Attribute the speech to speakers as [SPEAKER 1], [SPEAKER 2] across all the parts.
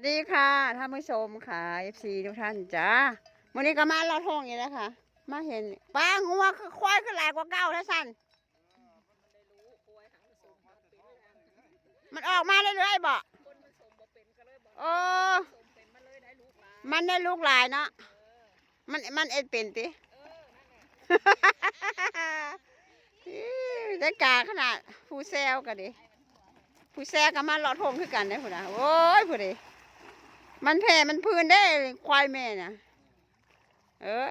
[SPEAKER 1] วัสดีค่ะท่านผู้ชมค่ะ FC ทุกท่านจ้าวันนี้ก็มาลอดทองอยู่แล้ค่ะ มาเห็นป้างัวคือควายคือหลายกว่าเก้าแล้วสันมันออกมาเรื่อยๆบ่โอ้มันได้ลูกหลายเนาะมันมันเอ็ดเป็นติได้กาขนาดผู้แซวกันดิผู้แซ่ก็มาลาะทงคือกันได้พุ่นะโอ้ยพุ่นดิ มันแผ่มันพื้นได้ควายแม่น่ะ เออ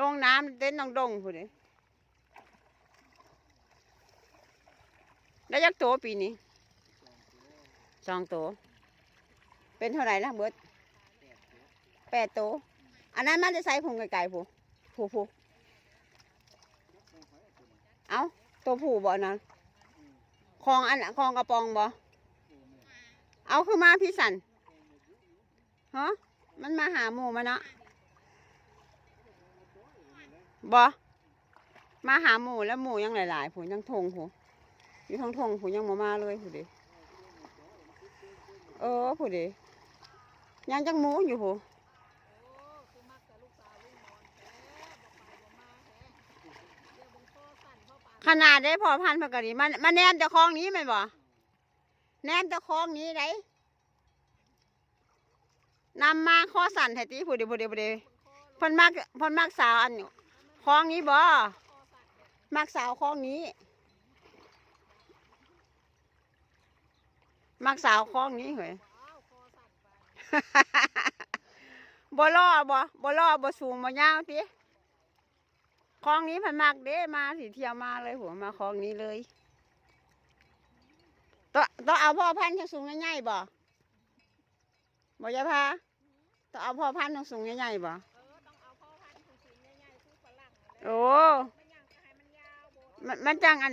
[SPEAKER 1] ลงน้ำเต้นน้องดงพุ่นดิได้ยักโตวปีนี้สองโตวเป็นเท่าไหร่ละเบิดแปดโตวอันนั้นมันจะใส่พุงไก่ๆผู้ผู้ผู้เอาตัวผู้บ่อนนั้นคลองอันคลองกระปองบ่ เอาคือมาพี่สันฮะมันมาหาหมูมาเนาะบ่มาหาหมูแล้วหมูยังหลายๆผูยังทงผูอยู่ทั้งทงผูยังมามาเลยผูดีเออผูดียังจังหมูอยู่ผูขนาดได้พอพันธุ์ปกติมันมันแนมจะคลองนี้แมันบ่ แนมจะคองนี้ไดนำมาข้อสั่นแท้ตีผู้เดียวผู้เดียวผู้เดีเพ่นมักเพ่นมักสาวอันคลองนี้บ่มักสาวคลองนี้มักสาวคลองนี้เหรอ บ่ล่อบ่บ่ล่อบ่สูงบ่ยาวติคลองนี้เพันมักเด้มาสิเที่ยวมาเลยหัวมาคลองนี้เลย ต้องต้องเอาพ่อพันธุ์สูงๆใหญ่ๆบ่บ่จะพาต้องเอาพ่อพันธุ์สูงๆใหญ่ๆบ่โอ้มันมันจังอัน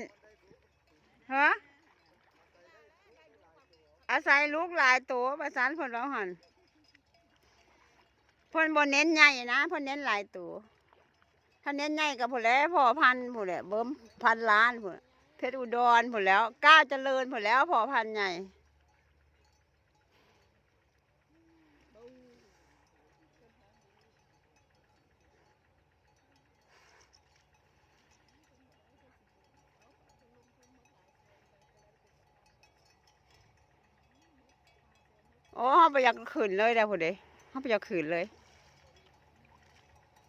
[SPEAKER 1] ฮะอาศัยลูกหลายตัวประสานผลเราหันเพ่นบนเน้นใหญ่นะเพ่นเน้นหลายตัวถ้าเน้นใหญ่กับผลแล้วพอพันธุ์ผลแหละเบิ่มพันล้านผล เพชรอุดรผลแล้วก้าวเจริญผลแล้วพอพันใหญ่โอ้เขาไปอยากขืนเลยเด้อผลเด้เขาไปอยากขืนเลย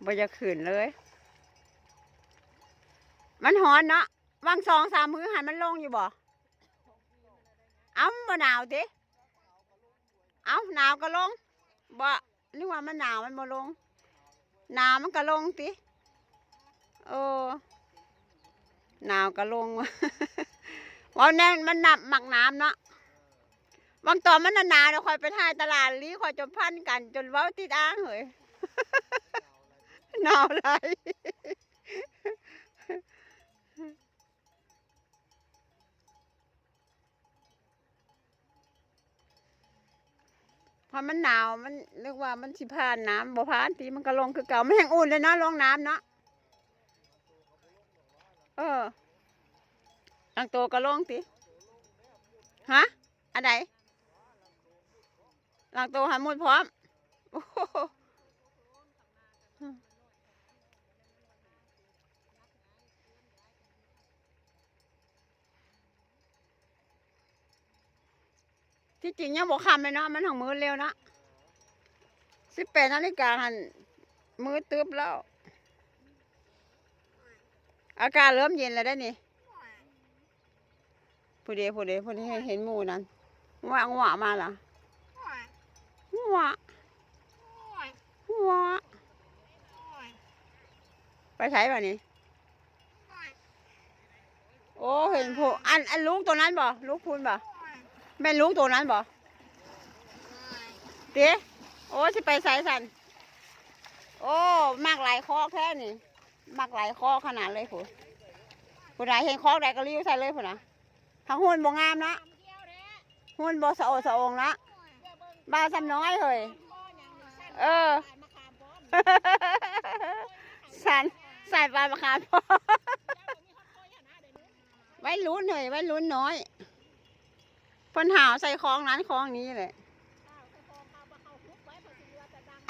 [SPEAKER 1] ไปอยากขืนเลย มันหอนเนาะ วางสองสามมือหันมันลงอยู่บ่เอาบ่หนาวติเอาหนาวก็ลงบ่นึกว่ามันหนาวมันบ่ลง หนาวมันก็ลงติเออหนาวก็ลงว่าแน่นมันหนับหมักน้ำเนาะบางตอนมันน่ะหนาวเดี๋ยวคอยไปถ่ายตลาดลีคอยจนพันกัน จนเว้าติดอ้างเหยหนาวไร พอมันหนาวมันเรียกว่ามันสิผ่านน้ำบ่ผ่านทีมันก็ลงคือเก่ามันแห้งอุ่นเลยเนาะลงน้ำเนาะเออลังโตก็ลงตีฮะอันไหนลังโตหันมุดพร้อมโอ้ ที่จริงยังบอกคำเลยเนาะมันของมือเร็วนะสิบแปดนาฬิกาหันมือตึบแล้ว อากาศเริ่มเย็นแล้วได้นี่ผู้เดียวผู้เดียวผู้เดียเห็นหมูนั้นงวงวมาล่ะงวงวไปใช้ป่ะนี่โอ้เห็นผู้อันอันลูกตัวนั้นบ่ลูกพูนบ่ แม่นลูกตัวนั้นบ่เดี๋ยวโอ้สิไปใส่สันโอ้มากหลายคอกแค่นี่มากหลายคอกขนาดเลยผู้ผู้ใดเห็นคอกใดก็รีวใส่เลยผู้นะทางหุ่นบ่งามนะหุ่นบ่สะโอดสะองนะบ้าซ้ำน้อยเฮ้ยเออสันใส่ปลาประคานพอไว้ลุ้นเฮ้ยไว้ลุ้นน้อย เพิ่นหาวใส่คลองนั้นคลองนี้แหละ
[SPEAKER 2] ข้าวใส่คอข้าวมาเข้าคุกไว้พอสิเรือจะดัง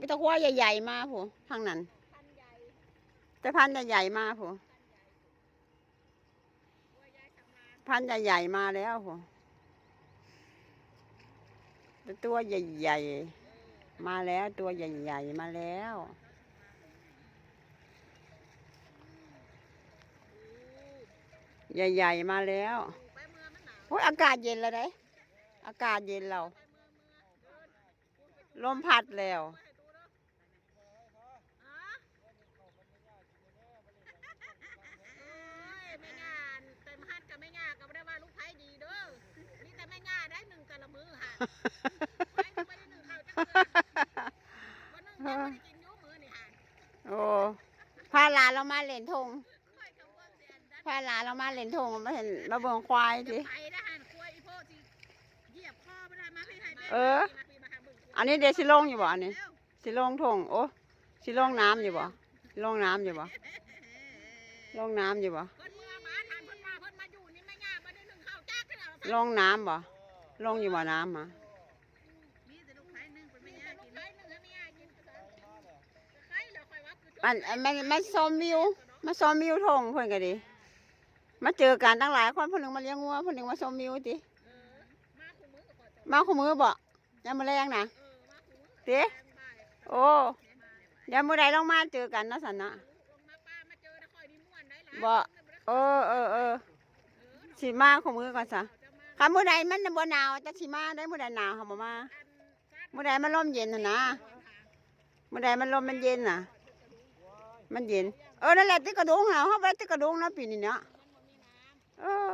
[SPEAKER 1] มีแตะควาใหญ่ๆมาผู้ทางนั้นแต่พันใหญ่ๆมาผู้
[SPEAKER 2] ตัว
[SPEAKER 1] พันใหญ่ๆมาแล้วผู้ ต่ตัวใหญ่ๆ มาแล้วตัวใหญ่ๆ มาแล้ว ใหญ่ๆ มาแล้ว
[SPEAKER 2] ไปเมืองมันหนาว
[SPEAKER 1] โอ้ยอากาศเย็นแล้วเด้อากาศเย็น
[SPEAKER 2] เรา
[SPEAKER 1] ลมพัดแล้ว
[SPEAKER 2] ไปให้ดูเด้ออ๋อเอ้ยไม่งานเต็มหัดกับไม่งานก็ไม่ได้ว่าลูกไผ่ดีเด้อนี่แต่ไม่งานได้หนึ่ง แต่ละมือค่ะไผ่ไม่ได้หนึ่งข้าวจักเดือนวันหนึงยังไม่ได้กินอยูมือนี่ค่ะ
[SPEAKER 1] โอ้พาหลานเรามาเล่นทง
[SPEAKER 2] ค่อยกับเบิ่งเสียนดัน
[SPEAKER 1] พาหลานเรามาเล่นทงมาเห็นมาเบิ่งควาย
[SPEAKER 2] จะ
[SPEAKER 1] สิ
[SPEAKER 2] ไปนะหันควยอีโพสิเหยียบคอไม่ได้มาให้ไทยแม่
[SPEAKER 1] เออ
[SPEAKER 2] มาพี่มาหาเบิ่งควาย
[SPEAKER 1] อันนี้เดยวสิลงอยู่บ่อันนี้
[SPEAKER 2] เร็ว
[SPEAKER 1] สิลงทงโอ้สิลงน้ำอยู่บ่ลงน้ำอยู่บ่ลงน้ำอยู่บ่
[SPEAKER 2] เพิ่นมาบ้านหันเพิ่นมาเพิ่นมาอยู่นี่ไม่ยากบ่ได้หนึ่งข้าวจ้าขึ้นเอา
[SPEAKER 1] ลงน้ำบ่ ลงอยู่บ่อน้ำมา
[SPEAKER 2] มันมันมันซ้อ
[SPEAKER 1] มวิวมาซ้อมวิวทงเพื่อนกันดิมาเจอกันตั้งหลายคนคนหนึ่งมาเลี้ยงวัวคนหนึ่งมาซ้อมวิว
[SPEAKER 2] ดิมาขมือ
[SPEAKER 1] บ่ยามมาแรงนะ
[SPEAKER 2] เด้
[SPEAKER 1] โอ้ยามมือใดองมาเจอกันนะสันนะบ่เออเออเออสีมาขมือก่อนสะ คำมื้อใดมันบ่หนาวจักสิมาได้มื้อใดหนาวเฮาบ่มามื้อใดมันลมเย็นน่ะนะมื้อใดมันลมมันเย็นน่ะ มันเย็น เออนั่นแหละติกระดุงเฮาเฮาได้ติกระดุงนะปีนี้เนาะเออ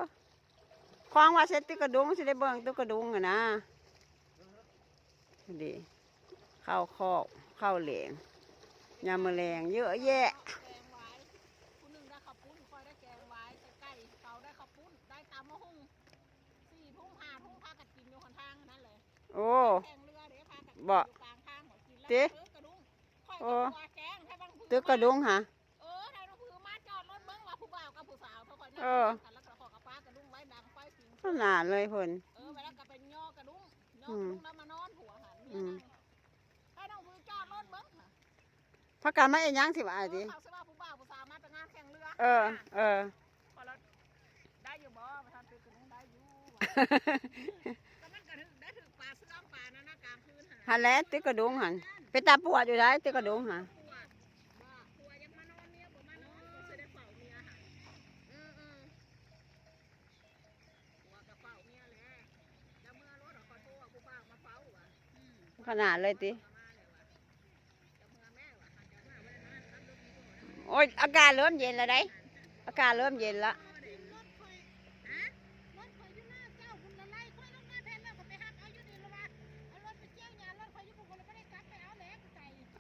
[SPEAKER 1] ควางว่าเสร็จติกระดุงสิได้เบิ่งติกระดุงอะนะดีเข้าคอกเข้าเหลงยามมื้อแลงเยอะแยะ โอ้
[SPEAKER 2] แข่งเรือเดี๋ยวพากัน
[SPEAKER 1] บ่
[SPEAKER 2] อยู่กลางทางหมดกินแล้ว
[SPEAKER 1] ติ
[SPEAKER 2] ตึกกระดุงค่อย
[SPEAKER 1] โอ้
[SPEAKER 2] กับตัวแกงให้บางพื้น
[SPEAKER 1] ตึกกระดุงหะ
[SPEAKER 2] เออได้น้องพื้นมาจอดรถเบิ้งว่าผู้บ่าวกับผู้สาวเขาคอยนั่ง
[SPEAKER 1] เออ
[SPEAKER 2] กันแล้วก็ขอกระป้ากระดุงไว้ดังไฟสิง
[SPEAKER 1] ขนาดเลยเพิ่น
[SPEAKER 2] เออไปแล้วก็เป็นย่อกระดุงย่อ
[SPEAKER 1] อื
[SPEAKER 2] ก
[SPEAKER 1] ม
[SPEAKER 2] ระดุงแล้วมานอนหัวหัน
[SPEAKER 1] อื
[SPEAKER 2] เนี่ย
[SPEAKER 1] ม
[SPEAKER 2] นั่งให้น้องพื้นจอดรถเบิ้งค่ะ
[SPEAKER 1] พักกันมาเอ็นยังสิว่า
[SPEAKER 2] เอ
[SPEAKER 1] อ้า
[SPEAKER 2] อย
[SPEAKER 1] ติ
[SPEAKER 2] เขาสิว่าผู้บ่าวผู้สาวมาแต่งานแข่งเรือ
[SPEAKER 1] เออ เออ
[SPEAKER 2] พอเราได้อยู่บ่มาทำตึกกระดุงได้อยู่ หา
[SPEAKER 1] หันแหล้วตึกกระดุงหันเปตาปวดอยู่ได้ตึกกระดุงหัน
[SPEAKER 2] ผัวว่าผัวยังมานาดอะแล้วเมื่อรถข
[SPEAKER 1] นาดเลยติโอ้ยอากาศเริ่มเย็นแล้วได้อากาศเริ่มเย็นละ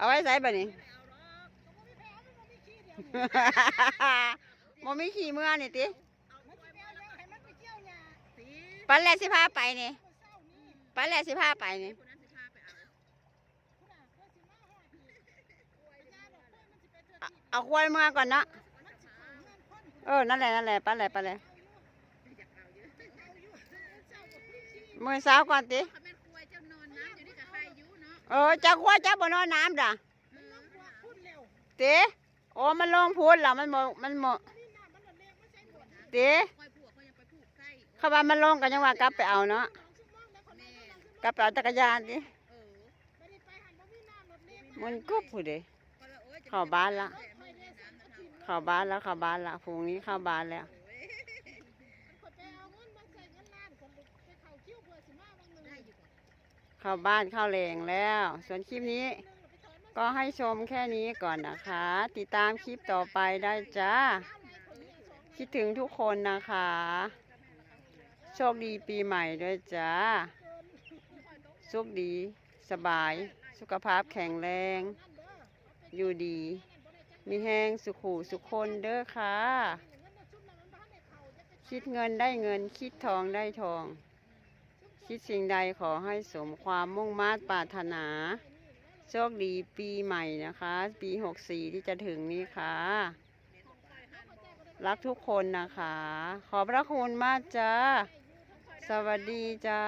[SPEAKER 2] เอาไว้ใส่
[SPEAKER 1] บัดนี้
[SPEAKER 2] ไม่มีแผลมันบ่มีขี้เดียวนี่
[SPEAKER 1] บ่มีขี่เมื่อนี่ติ
[SPEAKER 2] เอามันสิไปเอาแล้วให้มันไปเจียวหญ้าสิ
[SPEAKER 1] ปันแหละสิพาไปนี่
[SPEAKER 2] เมื่อผ้านี้
[SPEAKER 1] ปันแหละสิพาไปนี่
[SPEAKER 2] เอา
[SPEAKER 1] ควายเมื่อก่อนเนาะเออ นั่นแหละ นั่นแหละปันแหละปันแหละมือสาวก่อนติ
[SPEAKER 2] เออ
[SPEAKER 1] จ้าควาจ้าบ่นอนน้ำด่ะ
[SPEAKER 2] เร็ว
[SPEAKER 1] ติโอ้มันลงพูนแล้วมันบ่มัน
[SPEAKER 2] มันละเลงไม่ใช่หมดนะ
[SPEAKER 1] ติ
[SPEAKER 2] ควยผัวเขายังไปผูกใกล้
[SPEAKER 1] เขาว่ามันลงก็ยังว่ากลับไปเอาเนาะกลับไปเอาจักรยานดิ
[SPEAKER 2] มันบ่มีน้ำรถเลง
[SPEAKER 1] มันกูบเข้าบ้านละเข้าบ้านแล้วเข้าบ้านละพรุ่งนี้เข้าบ้านแล้ว
[SPEAKER 2] คนไปเอาเงินมาใส่เงินล้านคนไปเข้าคิวเพื่อสิมาบางหนึงได้อยู่
[SPEAKER 1] เข้าบ้านเข้าแรงแล้ว ส่วนคลิปนี้ ก็ให้ชมแค่นี้ก่อนนะคะ ติดตามคลิปต่อไปได้จ้า คิดถึงทุกคนนะคะ โชคดีปีใหม่ด้วยจ้าโชคดี สบาย สุขภาพแข็งแรง อยู่ดี มีแห้งสุขูสุขคนเด้อค่ะ คิดเงินได้เงิน คิดทองได้ทอง คิดสิ่งใดขอให้สมความมุ่งมา่ปรารถนา โชคดีปีใหม่นะคะ ปีหกสี่ที่จะถึงนี้ค่ะ รักทุกคนนะคะ ขอบพระคุณมากจ้า สวัสดีจ้า